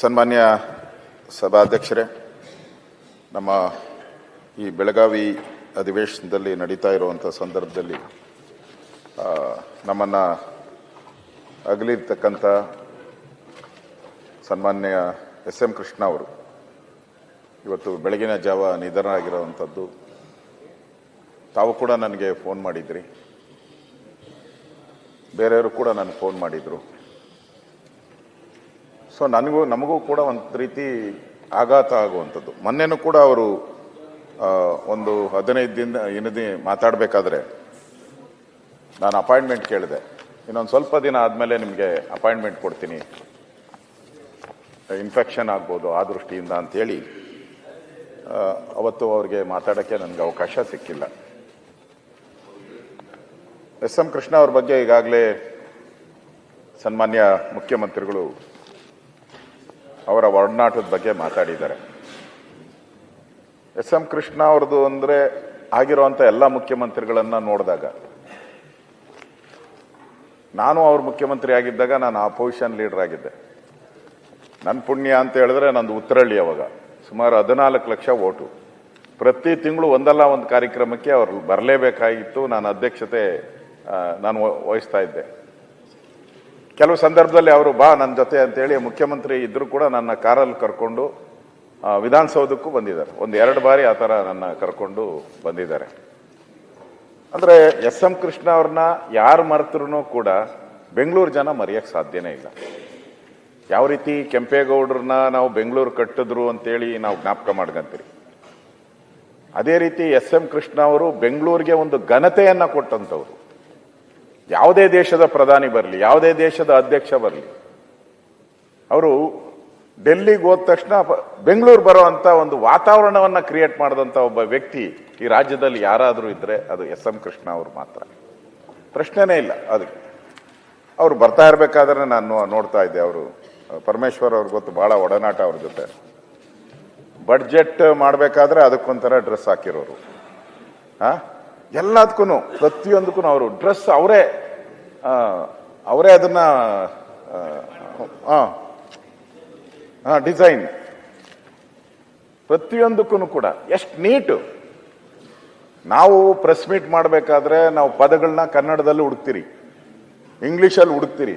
ಸನ್ಮಾನ್ಯ ಸಭಾಧ್ಯಕ್ಷರೇ, ನಮ್ಮ ಈ ಬೆಳಗಾವಿ ಅಧಿವೇಶನದಲ್ಲಿ ನಡೀತಾ ಇರುವಂಥ ಸಂದರ್ಭದಲ್ಲಿ ನಮ್ಮನ್ನು ಅಗಲಿರ್ತಕ್ಕಂಥ ಸನ್ಮಾನ್ಯ ಎಸ್ ಎಂ ಕೃಷ್ಣ ಅವರು, ಇವತ್ತು ಬೆಳಗಿನ ಜಾವ ನಿಧನ ಆಗಿರುವಂಥದ್ದು ತಾವು ಕೂಡ ನನಗೆ ಫೋನ್ ಮಾಡಿದ್ರಿ. ಬೇರೆಯವರು ಕೂಡ ನನಗೆ ಫೋನ್ ಮಾಡಿದರು. ಸೊ ನನಗೂ, ನಮಗೂ ಕೂಡ ಒಂದು ರೀತಿ ಆಘಾತ ಆಗುವಂಥದ್ದು. ಮೊನ್ನೆನೂ ಕೂಡ ಅವರು ಒಂದು ಹದಿನೈದು ದಿನ, ಇನ್ನದಿ ಮಾತಾಡಬೇಕಾದ್ರೆ ನಾನು ಅಪಾಯಿಂಟ್ಮೆಂಟ್ ಕೇಳಿದೆ. ಇನ್ನೊಂದು ಸ್ವಲ್ಪ ದಿನ ಆದಮೇಲೆ ನಿಮಗೆ ಅಪಾಯಿಂಟ್ಮೆಂಟ್ ಕೊಡ್ತೀನಿ. ಇನ್ಫೆಕ್ಷನ್ ಆಗ್ಬೋದು ಆ ದೃಷ್ಟಿಯಿಂದ ಅಂಥೇಳಿ ಅವತ್ತು ಅವ್ರಿಗೆ ಮಾತಾಡೋಕ್ಕೆ ನನಗೆ ಅವಕಾಶ ಸಿಕ್ಕಿಲ್ಲ. ಎಸ್ ಎಂ ಕೃಷ್ಣ ಅವ್ರ ಬಗ್ಗೆ ಈಗಾಗಲೇ ಸನ್ಮಾನ್ಯ ಮುಖ್ಯಮಂತ್ರಿಗಳು ಅವರ ಒಡನಾಟದ ಬಗ್ಗೆ ಮಾತಾಡಿದ್ದಾರೆ. ಎಸ್ ಎಂ ಕೃಷ್ಣ ಅವ್ರದ್ದು ಅಂದರೆ ಆಗಿರುವಂಥ ಎಲ್ಲ ಮುಖ್ಯಮಂತ್ರಿಗಳನ್ನು ನೋಡಿದಾಗ, ನಾನು ಅವ್ರ ಮುಖ್ಯಮಂತ್ರಿ ಆಗಿದ್ದಾಗ ನಾನು ಆಪೋಸಿಷನ್ ಲೀಡರ್ ಆಗಿದ್ದೆ. ನನ್ನ ಪುಣ್ಯ ಅಂತ ಹೇಳಿದ್ರೆ ನಂದು ಉತ್ತರಳ್ಳಿ ಅವಾಗ. ಸುಮಾರು ಹದಿನಾಲ್ಕು ಲಕ್ಷ ಓಟು. ಪ್ರತಿ ತಿಂಗಳು ಒಂದಲ್ಲ ಒಂದು ಕಾರ್ಯಕ್ರಮಕ್ಕೆ ಅವರು ಬರಲೇಬೇಕಾಗಿತ್ತು. ನಾನು ಅಧ್ಯಕ್ಷತೆ ನಾನು ವಹ- ವಹಿಸ್ತಾ ಇದ್ದೆ. ಕೆಲವು ಸಂದರ್ಭದಲ್ಲಿ ಅವರು, ಬಾ ನನ್ನ ಜೊತೆ ಅಂತೇಳಿ ಮುಖ್ಯಮಂತ್ರಿ ಇದ್ದರೂ ಕೂಡ ನನ್ನ ಕಾರಲ್ಲಿ ಕರ್ಕೊಂಡು ವಿಧಾನಸೌಧಕ್ಕೂ ಬಂದಿದ್ದಾರೆ. ಒಂದು ಎರಡು ಬಾರಿ ಆ ಥರ ನನ್ನ ಕರ್ಕೊಂಡು ಬಂದಿದ್ದಾರೆ. ಅಂದರೆ ಎಸ್ ಎಂ ಕೃಷ್ಣ ಅವ್ರನ್ನ ಯಾರು ಮರೆತ್ರೂ ಕೂಡ ಬೆಂಗಳೂರು ಜನ ಮರೆಯೋಕ್ಕೆ ಸಾಧ್ಯನೇ ಇಲ್ಲ. ಯಾವ ರೀತಿ ಕೆಂಪೇಗೌಡರನ್ನ ನಾವು ಬೆಂಗಳೂರು ಕಟ್ಟಿದ್ರು ಅಂತೇಳಿ ನಾವು ಜ್ಞಾಪಕ ಮಾಡ್ಕೊಂತೀರಿ. ಅದೇ ರೀತಿ ಎಸ್ ಎಂ ಕೃಷ್ಣ ಅವರು ಬೆಂಗಳೂರಿಗೆ ಒಂದು ಘನತೆಯನ್ನು ಕೊಟ್ಟಂಥವ್ರು ಯಾವುದೇ ದೇಶದ ಪ್ರಧಾನಿ ಬರಲಿ, ಯಾವುದೇ ದೇಶದ ಅಧ್ಯಕ್ಷ ಬರಲಿ, ಅವರು ಡೆಲ್ಲಿಗೆ ಹೋದ ತಕ್ಷಣ ಬೆಂಗಳೂರು ಬರುವಂತ ಒಂದು ವಾತಾವರಣವನ್ನು ಕ್ರಿಯೇಟ್ ಮಾಡಿದಂಥ ಒಬ್ಬ ವ್ಯಕ್ತಿ ಈ ರಾಜ್ಯದಲ್ಲಿ ಯಾರಾದರೂ ಇದ್ದರೆ ಅದು ಎಸ್ ಎಂ ಕೃಷ್ಣ ಅವರು ಮಾತ್ರ. ಪ್ರಶ್ನೆನೇ ಇಲ್ಲ ಅದಕ್ಕೆ. ಅವ್ರು ಬರ್ತಾ ಇರಬೇಕಾದ್ರೆ ನಾನು ನೋಡ್ತಾ ಇದ್ದೆ ಅವರು. ಪರಮೇಶ್ವರ್ ಅವ್ರಿಗೆ ಗೊತ್ತು ಭಾಳ ಒಡನಾಟ ಅವ್ರ ಜೊತೆ. ಬಡ್ಜೆಟ್ ಮಾಡಬೇಕಾದ್ರೆ ಅದಕ್ಕೊಂಥರ ಡ್ರೆಸ್ ಹಾಕಿರೋರು. ಆ? ಎಲ್ಲದಕ್ಕೂ ಪ್ರತಿಯೊಂದಕ್ಕೂ ಅವರು ಡ್ರೆಸ್ ಅವರೇ. ಅವರೇ ಅದನ್ನ ಹಾಂ ಡಿಸೈನ್. ಪ್ರತಿಯೊಂದಕ್ಕೂ ಕೂಡ, ಎಷ್ಟು ನೀಟು. ನಾವು ಪ್ರೆಸ್ ಮೀಟ್ ಮಾಡಬೇಕಾದ್ರೆ ನಾವು ಪದಗಳನ್ನ ಕನ್ನಡದಲ್ಲಿ ಹುಡುಕ್ತೀರಿ ಇಂಗ್ಲೀಷಲ್ಲಿ ಹುಡುಕ್ತೀರಿ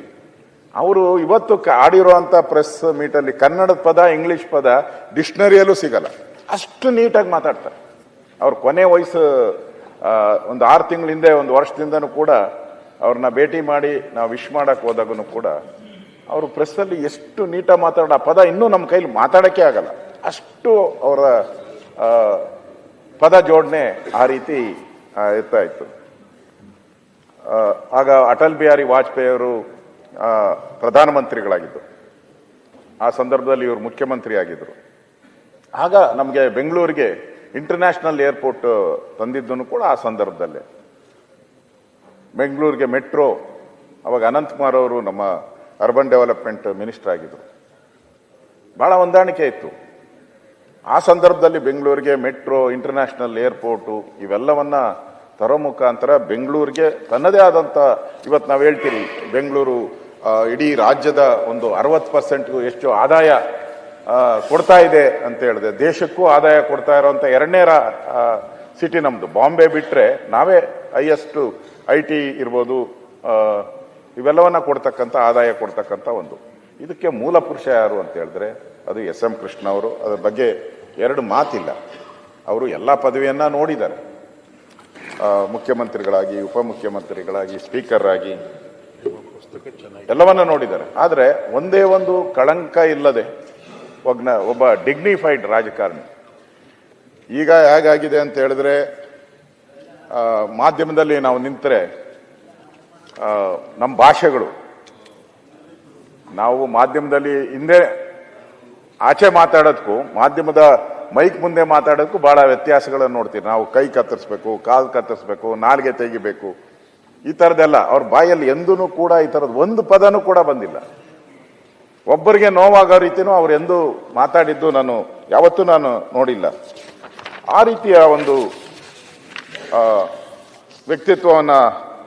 ಅವರು ಇವತ್ತು ಆಡಿರೋ ಪ್ರೆಸ್ ಮೀಟಲ್ಲಿ ಕನ್ನಡದ ಪದ, ಇಂಗ್ಲಿಷ್ ಪದ, ಡಿಕ್ಷನರಿಯಲ್ಲೂ ಸಿಗಲ್ಲ. ಅಷ್ಟು ನೀಟಾಗಿ ಮಾತಾಡ್ತಾರೆ. ಅವ್ರ ಕೊನೆ ವಯಸ್ಸು ಒಂದು ಆರು ತಿಂಗಳ ಹಿಂದೆ, ಒಂದು ವರ್ಷದಿಂದನೂ ಕೂಡ ಅವ್ರನ್ನ ಭೇಟಿ ಮಾಡಿ ನಾವು ವಿಶ್ ಮಾಡಕ್ಕೆ ಹೋದಾಗೂ ಕೂಡ ಅವರು ಪ್ರೆಸ್ಸಲ್ಲಿ ಎಷ್ಟು ನೀಟಾಗಿ ಮಾತಾಡೋ ಪದ ಇನ್ನೂ ನಮ್ಮ ಕೈಲಿ ಮಾತಾಡೋಕ್ಕೆ ಆಗಲ್ಲ. ಅಷ್ಟು ಅವರ ಪದ ಜೋಡಣೆ ಆ ರೀತಿ ಇರ್ತಾ ಇತ್ತು. ಆಗ ಅಟಲ್ ಬಿಹಾರಿ ವಾಜಪೇಯಿ ಅವರು ಪ್ರಧಾನಮಂತ್ರಿಗಳಾಗಿದ್ದರು ಆ ಸಂದರ್ಭದಲ್ಲಿ ಇವರು ಮುಖ್ಯಮಂತ್ರಿ ಆಗಿದ್ದರು ಆಗ ನಮಗೆ ಬೆಂಗಳೂರಿಗೆ ಇಂಟರ್ನ್ಯಾಷನಲ್ ಏರ್ಪೋರ್ಟ್ ತಂದಿದ್ದನ್ನು ಕೂಡ ಆ ಸಂದರ್ಭದಲ್ಲೇ. ಬೆಂಗಳೂರಿಗೆ ಮೆಟ್ರೋ, ಅವಾಗ ಅನಂತಕುಮಾರ್ ಅವರು ನಮ್ಮ ಅರ್ಬನ್ ಡೆವಲಪ್ಮೆಂಟ್ ಮಿನಿಸ್ಟರ್ ಆಗಿದ್ದರು ಬಹಳ ಹೊಂದಾಣಿಕೆ ಇತ್ತು. ಆ ಸಂದರ್ಭದಲ್ಲಿ ಬೆಂಗಳೂರಿಗೆ ಮೆಟ್ರೋ, ಇಂಟರ್ನ್ಯಾಷನಲ್ ಏರ್ಪೋರ್ಟು ಇವೆಲ್ಲವನ್ನ ತರೋ ಮುಖಾಂತರ ಬೆಂಗಳೂರಿಗೆ ತನ್ನದೇ ಆದಂಥ ಇವತ್ತು ನಾವು ಹೇಳ್ತೀರಿ, ಬೆಂಗಳೂರು ಇಡೀ ರಾಜ್ಯದ ಒಂದು ಅರವತ್ತು ಪರ್ಸೆಂಟ್ಗೂ ಎಷ್ಟು ಆದಾಯ ಕೊಡ್ತಾ ಇದೆ ಅಂತ ಹೇಳಿದೆ. ದೇಶಕ್ಕೂ ಆದಾಯ ಕೊಡ್ತಾ ಇರುವಂಥ ಎರಡನೇ ಸಿಟಿ ನಮ್ಮದು ಬಾಂಬೆ ಬಿಟ್ಟರೆ ನಾವೇ ಹೈಯೆಸ್ಟ್ ಐ ಟಿ ಇರ್ಬೋದು ಇವೆಲ್ಲವನ್ನು ಕೊಡ್ತಕ್ಕಂಥ, ಆದಾಯ ಕೊಡ್ತಕ್ಕಂಥ ಒಂದು. ಇದಕ್ಕೆ ಮೂಲ ಪುರುಷ ಯಾರು ಅಂತ ಹೇಳಿದ್ರೆ, ಅದು ಎಸ್ ಎಂ ಕೃಷ್ಣ ಅವರು. ಅದರ ಬಗ್ಗೆ ಎರಡು ಮಾತಿಲ್ಲ. ಅವರು ಎಲ್ಲ ಪದವಿಯನ್ನ ನೋಡಿದ್ದಾರೆ. ಮುಖ್ಯಮಂತ್ರಿಗಳಾಗಿ, ಉಪಮುಖ್ಯಮಂತ್ರಿಗಳಾಗಿ ಸ್ಪೀಕರ್ ಆಗಿ ಎಲ್ಲವನ್ನ ನೋಡಿದ್ದಾರೆ. ಆದರೆ ಒಂದೇ ಒಂದು ಕಳಂಕ ಇಲ್ಲದೆ ಒಗ್ನ ಒಬ್ಬ ಡಿಗ್ನಿಫೈಡ್ ರಾಜಕಾರಣಿ. ಈಗ ಹೇಗಾಗಿದೆ ಅಂತ ಹೇಳಿದ್ರೆ ಮಾಧ್ಯಮದಲ್ಲಿ ನಾವು ನಿಂತರೆ ನಮ್ಮ ಭಾಷೆಗಳು. ನಾವು ಮಾಧ್ಯಮದಲ್ಲಿ ಹಿಂದೆ ಆಚೆ ಮಾತಾಡೋದಕ್ಕೂ ಮಾಧ್ಯಮದ ಮೈಕ್ ಮುಂದೆ ಮಾತಾಡೋದಕ್ಕೂ ಬಹಳ ವ್ಯತ್ಯಾಸಗಳನ್ನು ನೋಡ್ತೀವಿ. ನಾವು ಕೈ ಕತ್ತರಿಸ್ಬೇಕು, ಕಾಲು ಕತ್ತರಿಸ್ಬೇಕು, ನಾಲ್ಗೆ ತೆಗಿಬೇಕು, ಈ ಥರದ್ದೆಲ್ಲ ಅವ್ರ ಬಾಯಲ್ಲಿ ಎಂದೂ ಕೂಡ ಈ ಥರದ್ದು ಒಂದು ಪದನೂ ಕೂಡ ಬಂದಿಲ್ಲ. ಒಬ್ಬರಿಗೆ ನೋವಾಗೋ ರೀತಿಯೂ ಅವರು ಎಂದು ಮಾತಾಡಿದ್ದು ನಾನು ಯಾವತ್ತೂ ನಾನು ನೋಡಿಲ್ಲ. ಆ ರೀತಿಯ ಒಂದು ವ್ಯಕ್ತಿತ್ವವನ್ನು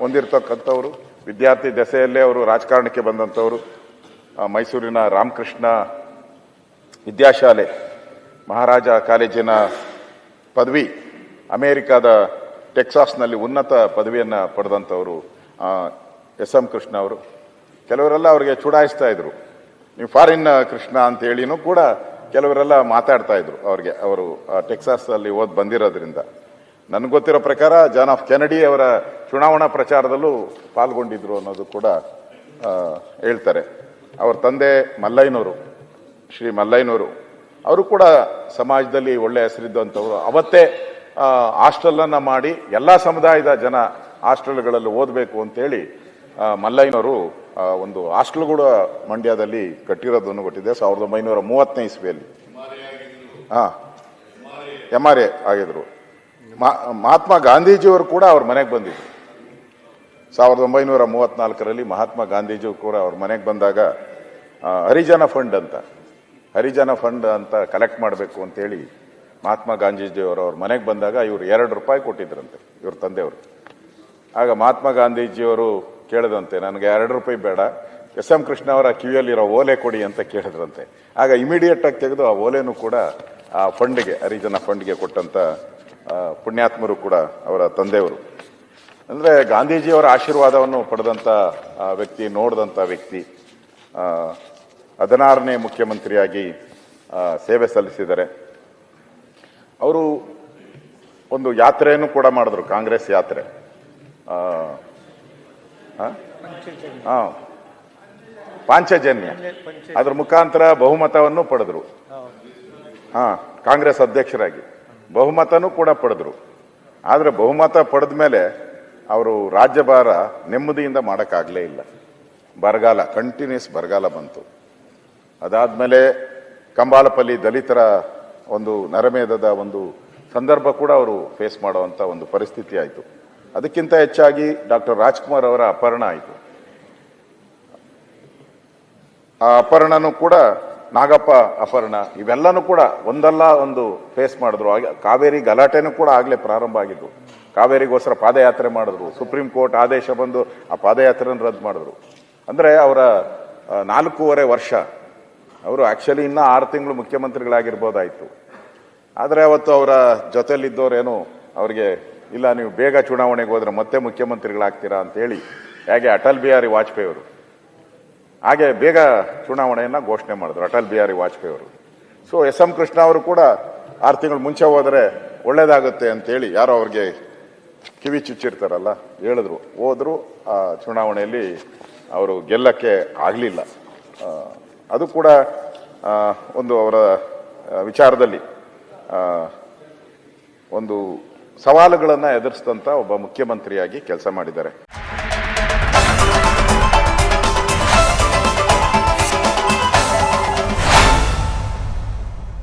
ಹೊಂದಿರತಕ್ಕಂಥವ್ರು, ವಿದ್ಯಾರ್ಥಿ ದೆಸೆಯಲ್ಲೇ ಅವರು ರಾಜಕಾರಣಕ್ಕೆ ಬಂದಂಥವರು ಮೈಸೂರಿನ ರಾಮಕೃಷ್ಣ ವಿದ್ಯಾಶಾಲೆ, ಮಹಾರಾಜ ಕಾಲೇಜಿನ ಪದವಿ, ಅಮೇರಿಕಾದ ಟೆಕ್ಸಾಸ್ನಲ್ಲಿ ಉನ್ನತ ಪದವಿಯನ್ನು ಪಡೆದಂಥವರು ಎಸ್ ಎಂ ಕೃಷ್ಣ ಅವರು. ಕೆಲವರೆಲ್ಲ ಅವರಿಗೆ ಚುಡಾಯಿಸ್ತಾ ಇದ್ರು. ನೀವು ಫಾರಿನ್ ಕೃಷ್ಣ ಅಂತ ಹೇಳಿನೂ ಕೂಡ ಕೆಲವರೆಲ್ಲ ಮಾತಾಡ್ತಾ ಇದ್ರು ಅವ್ರಿಗೆ. ಅವರು ಟೆಕ್ಸಾಸ್ ಅಲ್ಲಿ ಓದ್ ಬಂದಿರೋದ್ರಿಂದ. ನನಗೆ ಗೊತ್ತಿರೋ ಪ್ರಕಾರ ಜಾನ್ ಆಫ್ ಕೆನಡಿ ಅವರ ಚುನಾವಣಾ ಪ್ರಚಾರದಲ್ಲೂ ಪಾಲ್ಗೊಂಡಿದ್ರು ಅನ್ನೋದು ಕೂಡ ಹೇಳ್ತಾರೆ. ಅವ್ರ ತಂದೆ ಮಲ್ಲೈನವರು ಶ್ರೀ ಮಲ್ಲಯ್ಯನವರು, ಅವರು ಕೂಡ ಸಮಾಜದಲ್ಲಿ ಒಳ್ಳೆ ಹೆಸರಿದ್ದಂಥವ್ರು. ಅವತ್ತೇ ಹಾಸ್ಟೆಲನ್ನು ಮಾಡಿ ಎಲ್ಲ ಸಮುದಾಯದ ಜನ ಹಾಸ್ಟೆಲ್ಗಳಲ್ಲಿ ಓದಬೇಕು ಅಂತೇಳಿ ಮಲ್ಲಯ್ಯನವರು ಒಂದು ಹಾಸ್ಟೆಲ್ ಕೂಡ ಮಂಡ್ಯದಲ್ಲಿ ಕಟ್ಟಿರೋದನ್ನು ಕೊಟ್ಟಿದೆ ಸಾವಿರದ ಒಂಬೈನೂರ ಮೂವತ್ತನೇ ಇಸ್ವಿಯಲ್ಲಿ. ಹಾಂ. ಎಂ ಆರ್ ಎ ಆಗಿದ್ರು. ಮಹಾತ್ಮ ಗಾಂಧೀಜಿಯವರು ಕೂಡ ಅವ್ರ ಮನೆಗೆ ಬಂದಿದ್ರು. ಸಾವಿರದ ಒಂಬೈನೂರ ಮೂವತ್ನಾಲ್ಕರಲ್ಲಿ ಮಹಾತ್ಮ ಗಾಂಧೀಜಿಯವರು ಕೂಡ ಅವ್ರ ಮನೆಗೆ ಬಂದಾಗ ಹರಿಜನ ಫಂಡ್ ಅಂತ, ಹರಿಜನ ಫಂಡ್ ಅಂತ ಕಲೆಕ್ಟ್ ಮಾಡಬೇಕು ಅಂತೇಳಿ ಮಹಾತ್ಮ ಗಾಂಧೀಜಿಯವರು ಅವ್ರ ಮನೆಗೆ ಬಂದಾಗ ಇವರು ಎರಡು ರೂಪಾಯಿ ಕೊಟ್ಟಿದ್ರಂತೆ, ಇವ್ರ ತಂದೆಯವರು. ಆಗ ಮಹಾತ್ಮ ಗಾಂಧೀಜಿಯವರು ಕೇಳಿದಂತೆ, ನನಗೆ ಎರಡು ರೂಪಾಯಿ ಬೇಡ, ಎಸ್ ಎಂ ಕೃಷ್ಣ ಅವರ ಕಿವಿಯಲ್ಲಿರೋ ಓಲೆ ಕೊಡಿ ಅಂತ ಕೇಳಿದ್ರಂತೆ. ಆಗ ಇಮಿಡಿಯೇಟ್ ಆಗಿ ತೆಗೆದು ಆ ಓಲೆನೂ ಕೂಡ, ಆ ಫಂಡ್ಗೆ, ಹರಿಜನ ಫಂಡ್ಗೆ ಕೊಟ್ಟಂತ ಪುಣ್ಯಾತ್ಮರು ಕೂಡ ಅವರ ತಂದೆಯವರು. ಅಂದ್ರೆ ಗಾಂಧೀಜಿಯವರ ಆಶೀರ್ವಾದವನ್ನು ಪಡೆದಂತ ವ್ಯಕ್ತಿ, ನೋಡಿದಂತ ವ್ಯಕ್ತಿ ಹದಿನಾರನೇ ಮುಖ್ಯಮಂತ್ರಿಯಾಗಿ ಸೇವೆ ಸಲ್ಲಿಸಿದ್ದಾರೆ. ಅವರು ಒಂದು ಯಾತ್ರೆಯನ್ನು ಕೂಡ ಮಾಡಿದ್ರು, ಕಾಂಗ್ರೆಸ್ ಯಾತ್ರೆ. ಆ, ಪಾಂಚಜನ್ಯ. ಅದ್ರ ಮುಖಾಂತರ ಬಹುಮತವನ್ನು ಪಡೆದ್ರು. ಹಾ ಕಾಂಗ್ರೆಸ್ ಅಧ್ಯಕ್ಷರಾಗಿ. ಬಹುಮತನೂ ಕೂಡ ಪಡೆದ್ರು. ಆದ್ರೆ ಬಹುಮತ ಪಡೆದ ಮೇಲೆ ಅವರು ರಾಜ್ಯಭಾರ ನೆಮ್ಮದಿಯಿಂದ ಮಾಡೋಕ್ಕಾಗಲೇ ಇಲ್ಲ. ಬರಗಾಲ ಕಂಟಿನ್ಯೂಸ್ ಬರಗಾಲ ಬಂತು. ಅದಾದ್ಮೇಲೆ ಕಂಬಾಲಪಲ್ಲಿ ದಲಿತರ ಒಂದು ನರಮೇಧದ ಒಂದು ಸಂದರ್ಭ ಕೂಡ ಅವರು ಫೇಸ್ ಮಾಡುವಂಥ ಒಂದು ಪರಿಸ್ಥಿತಿ ಆಯಿತು. ಅದಕ್ಕಿಂತ ಹೆಚ್ಚಾಗಿ ಡಾಕ್ಟರ್ ರಾಜ್ಕುಮಾರ್ ಅವರ ಅಪಹರಣ ಆಯಿತು. ಆ ಅಪಹರಣನೂ ಕೂಡ ನಾಗಪ್ಪ ಅಪಹರಣ, ಇವೆಲ್ಲನೂ ಕೂಡ ಒಂದಲ್ಲ ಒಂದು ಫೇಸ್ ಮಾಡಿದ್ರು. ಕಾವೇರಿ ಗಲಾಟೆನೂ ಕೂಡ ಆಗಲೇ ಪ್ರಾರಂಭ ಆಗಿದ್ದು. ಕಾವೇರಿಗೋಸ್ಕರ ಪಾದಯಾತ್ರೆ ಮಾಡಿದ್ರು. ಸುಪ್ರೀಂ ಕೋರ್ಟ್ ಆದೇಶ ಬಂದು ಆ ಪಾದಯಾತ್ರೆಯನ್ನು ರದ್ದು ಮಾಡಿದ್ರು. ಅಂದರೆ ಅವರ ನಾಲ್ಕೂವರೆ ವರ್ಷ, ಅವರು ಆ್ಯಕ್ಚುಲಿ ಇನ್ನೂ ಆರು ತಿಂಗಳು ಮುಖ್ಯಮಂತ್ರಿಗಳಾಗಿರ್ಬೋದಾಯಿತು. ಆದರೆ ಅವತ್ತು ಅವರ ಜೊತೆಲಿದ್ದವರೇನು ಅವ್ರಿಗೆ ಇಲ್ಲ, ನೀವು ಬೇಗ ಚುನಾವಣೆಗೆ ಹೋದ್ರೆ ಮತ್ತೆ ಮುಖ್ಯಮಂತ್ರಿಗಳಾಗ್ತೀರಾ ಅಂತೇಳಿ ಹೇಗೆ ಅಟಲ್ ಬಿಹಾರಿ ವಾಜಪೇಯಿ ಅವರು ಹಾಗೆ ಬೇಗ ಚುನಾವಣೆಯನ್ನು ಘೋಷಣೆ ಮಾಡಿದ್ರು ಅಟಲ್ ಬಿಹಾರಿ ವಾಜಪೇಯಿ ಅವರು ಸೊ ಎಸ್ ಎಂ ಕೃಷ್ಣ ಅವರು ಕೂಡ ಆರು ತಿಂಗಳು ಮುಂಚೆ ಹೋದರೆ ಒಳ್ಳೇದಾಗುತ್ತೆ ಅಂತೇಳಿ ಯಾರೋ ಅವ್ರಿಗೆ ಕಿವಿ ಚುಚ್ಚಿರ್ತಾರಲ್ಲ, ಹೇಳಿದ್ರು. ಹೋದ್ರು, ಆ ಚುನಾವಣೆಯಲ್ಲಿ ಅವರು ಗೆಲ್ಲಕ್ಕೆ ಆಗಲಿಲ್ಲ. ಅದು ಕೂಡ ಒಂದು ಅವರ ವಿಚಾರದಲ್ಲಿ ಒಂದು ಸವಾಲುಗಳನ್ನು ಎದುರಿಸಿದಂಥ ಒಬ್ಬ ಮುಖ್ಯಮಂತ್ರಿಯಾಗಿ ಕೆಲಸ ಮಾಡಿದ್ದಾರೆ.